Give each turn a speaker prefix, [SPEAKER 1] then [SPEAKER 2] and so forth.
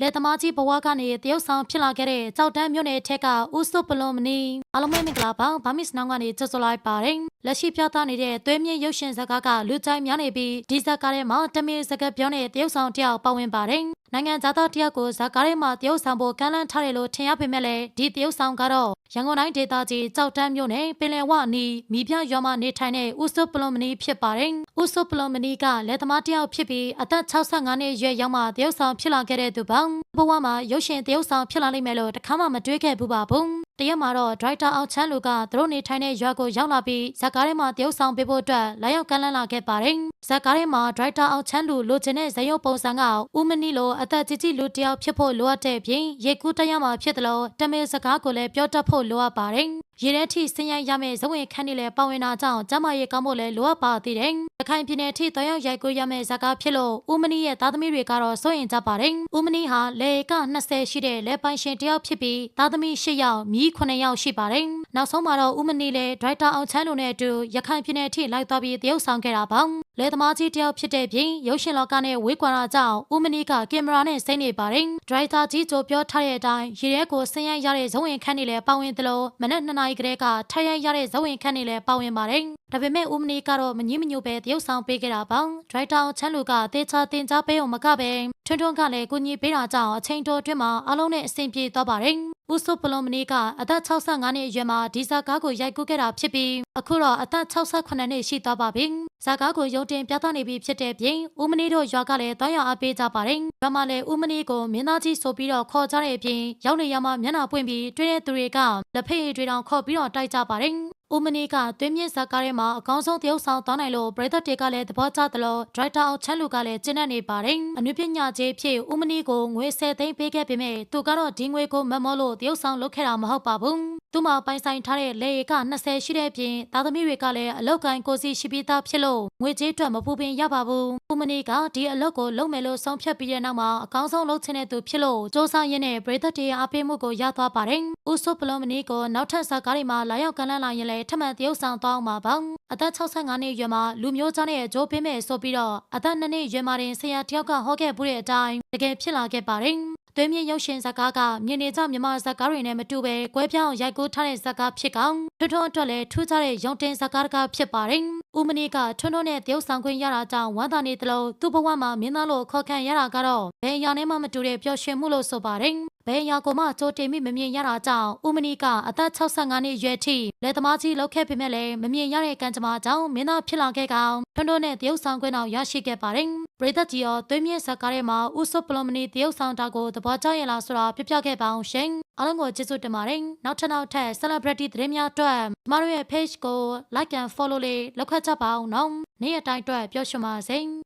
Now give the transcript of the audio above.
[SPEAKER 1] လက်သမားကြီးဘဝကနေတရုတ်ဆောင်ဖြစ်လာခဲ့တဲ့ကြောက်တန်းမြို့နယ်ထက်ကဦးစုပလွန်မနီအားလုံးပဲမင်္ဂလာပါဗာမစ်နောင်ကနေကြိုဆိုလိုက်ပါတယ်လက်ရှိပြသနေတဲ့သွေးမြင့်ရုပ်ရှင်ဇာတ်ကားကလူကြိုက်များနေပြီးဒီဇာတ်ကားထဲမှာတမင်စကားပြောတဲ့တရုတ်ဆောင်တယောက်ပါဝင်ပါတယ်နိုင်ငံသားတယောက်ကိုဇာတ်ကားထဲမှာတရုတ်ဆောင်ဖို့ကမ်းလှမ်းထားတယ်လို့ထင်ရပေမဲ့လည်းဒီတရုတ်ဆောင်ကတော့ရန်ကုန်တိုင်းဒေသကြီးကြောက်တန်းမြို့နယ်ပင်လယ်ဝအနီးမိပြရွာမှာနေထိုင်တဲ့ဦးစုပလွန်မနီဖြစ်ပါတယ် ဦးစုပလွန်မနီကလက်သမားတယောက်ဖြစ်ပြီးအသက်65နှစ်အရွယ်ရောက်မှတရုတ်ဆောင်ဖြစ်လာခဲ့တဲ့သူပေါ့ဘဝမှာရုပ်ရှင်တရုတ်ဆောင်ဖြစ်လာလိမ့်မယ်လို့တခါမှမတွေးခဲ့ဘူးပါဘူးတရက်မှာတော့ဒရိုက်တာအောင်ချမ်းလူကသူတို့နေထိုင်တဲ့ရွာကိုရောက်လာပြီးဇက်ကားထဲမှာတရုတ်ဆောင်ပေးဖို့အတွက်လာရောက်ကမ်းလှမ်းလာခဲ့ပါတယ်ဇက်ကားထဲမှာဒရိုက်တာအောင်ချမ်းလူလိုချင်တဲ့ဇယုတ်ပုံစံကဦးမနီလိုအသက်ကြီးကြီးလူတယောက်ဖြစ်ဖို့လိုအပ်တဲ့ပြင်ရေကူးတက်ရမှာဖြစ်တယ်လို့တမင်စကားကိုလည်းပြောတတ်ဖို့လိုအပ်ပါတယ် ရေထဲထိဆင်းရဲရမယ့်ဇဝင်ခန်းတွေလည်းပါဝင်တာကြောင့်ကျမရေကောင်းဖို့လည်းလိုအပ်ပါသေးတယ်။ရခိုင်ပြည်နယ်ထိတောရောက်ရိုက်ကူးရမယ့်ဇာကားဖြစ်လို့ဦးမနီရဲ့သားသမီးတွေကတော့စိုးရင်ကြပါတယ်။ဦးမနီဟာလေက20ရှိတဲ့လေပိုင်ရှင်တယောက်ဖြစ်ပြီးသားသမီး10ယောက်မြီး9ယောက်ရှိပါတယ်။နောက်ဆုံးမှာတော့ဦးမနီလည်းဒရိုက်တာအောင်ချမ်းတို့နဲ့အတူရခိုင်ပြည်နယ်ထိလိုက်သွားပြီးတရုတ်ဆောင်ခဲ့တာပေါ့။လေသမားကြီးတယောက်ဖြစ်တဲ့ပြင်ရုပ်ရှင်လောကနဲ့ဝေးကွာတာကြောင့်ဦးမနီကကင်မရာနဲ့စိမ့်နေပါတယ်။ဒရိုက်တာကြီးကြိုပြောထားတဲ့အတိုင်းရေထဲကိုဆင်းရဲရတဲ့ဇဝင်ခန်းတွေလည်းပါဝင်သလိုမနက်2နာရီကတည်းကထိုင်ရရတဲ့ဇဝင်ခန်းတွေလည်းပါဝင်ပါတယ်။ဒါပေမဲ့ဦးမနီကတော့မငြင်းမညူပဲတရုတ်ဆောင်ပေးခဲ့တာပေါ့။ဒရိုက်တာချမ်းလူကတေချာတင်ကြားပေးအောင်မကပဲထွန်းထွန်းကလည်းကိုကြီးပေးတာကြောင့်အချိန်တိုအတွင်းမှာအားလုံးနဲ့အဆင်ပြေသွားပါတယ်။ဦးစုပလုံမနီကအသက်65နှစ်အရွယ်မှာဒီဇာကားကိုရိုက်ကူးခဲ့တာဖြစ်ပြီးအခုတော့အသက်68နှစ်ရှိသွားပါပြီ။ ဇာကားကိုရုံတင်ပြသနေပြီဖြစ်တဲ့ပြင်ဦးမနီတို့ရွာကလည်းတောင်းရအားပေးကြပါတယ်။ရွာမှာလည်းဦးမနီကိုမင်းသားကြီးဆိုပြီးတော့ခေါ်ကြတဲ့အပြင်ရောက်နေရမှမျက်နှာပွင့်ပြီးတွေ့တဲ့သူတွေကလက်ဖက်ရည်တွေတောင်ခေါ်ပြီးတော့တိုက်ကြပါတယ်။ ဦးမနီကသွေးမြင့်ဇာတ်ကားထဲမှာအကောင်းဆုံးတရုပ်ဆောင်သွားနိုင်လို့ပရိသတ်တွေကလည်းသဘောကျသလိုဒရိုက်တာအောင်ချမ်းလူကလည်းကျင့်တတ်နေပါတယ်။အနုပညာကြီးဖြစ်ဦးမနီကိုငွေ10သိန်းပေးခဲ့ပေမဲ့သူကတော့ဒီငွေကိုမမောလို့တရုပ်ဆောင်လုပ်ခဲ့တာမဟုတ်ပါဘူး။သူ့မှာပိုင်ဆိုင်ထားတဲ့လေက20ရှိတဲ့ပြင်သားသမီးတွေကလည်းအလောက်ကိုင်းကိုစီရှိပြီးသားဖြစ်လို့ငွေကြေးအတွက်မပူပင်ရပါဘူး။ဦးမနီကဒီအလုပ်ကိုလုပ်မယ်လို့ဆုံးဖြတ်ပြီးတဲ့နောက်မှာအကောင်းဆုံးလုပ်ချင်တဲ့သူဖြစ်လို့စ조사ရင်းနဲ့ပရိသတ်တွေအားပေးမှုကိုရသွားပါတယ်။ဦးစုပလောမနီကိုနောက်ထပ်ဇာတ်ကားတွေမှာလာရောက်ကမ်းလှမ်းလာရင်လည်းထပ်မံတရုပ်ဆောင်သွားအောင်ပါပေါ့အသက်65နှစ်အရွယ်မှာလူမျိုးသားနဲ့အကျိုးပေးမယ်ဆိုပြီးတော့အသက်2နှစ်အရွယ်မှာတင်ဆရာတယောက်ကဟောခဲ့ပူတဲ့အတိုင်းတကယ်ဖြစ်လာခဲ့ပါတယ်သွေးမြင့်ရုပ်ရှင်ဇာတ်ကားကမြင်နေကြမြမဇာတ်ကားတွေနဲ့မတူပဲကွဲပြောင်းရိုက်ကူးထားတဲ့ဇာတ်ကားဖြစ်ကောင်ထွန်းထွန်းအတွက်လည်းထူးခြားတဲ့ရုံတင်ဇာတ်ကားတစ်ကားဖြစ်ပါတယ်။ဦးမနီကထွန်းထွန်းနဲ့တရုတ်ဆောင်ခွင့်ရတာကြောင့်ဝမ်းသာနေသလိုသူ့ဘဝမှာမင်းသားလို့ခေါ်ခံရတာကတော့ဘယ်အရာနဲ့မှမတူတဲ့ပျော်ရွှင်မှုလို့ဆိုပါတယ်။ဘယ်အရာကိုမှကြိုတင်မိမမြင်ရတာကြောင့်ဦးမနီကအသက်65နှစ်အရွယ်ထိလက်သမားကြီးလောက်ခဲ့ပေမဲ့လည်းမမြင်ရတဲ့ကံကြမ္မာကြောင့်မင်းသားဖြစ်လာခဲ့ကောင်ထွန်းထွန်းနဲ့တရုတ်ဆောင်ခွင့်တော့ရရှိခဲ့ပါတယ်။ပရိသတ်ကြီးရောသွေးမြင့်ဇာတ်ကားထဲမှာဦးစုပလောမနီတရုတ်ဆောင်တာကိုသဘောကျရင်လားဆိုတာပြပြခဲ့ပါအောင်ရှင်။ အားလုံးကိုကျေးဇူးတင်ပါတယ်။နောက်ထပ်နောက်ထပ် celebrity သတင်းများအတွက်ကျမတို့ရဲ့ page ကို like and follow လေးလုပ်ခတ်ကြပါအောင်နော်။နေ့ရက်တိုင်းအတွက်ပြောရှင်ပါစေ။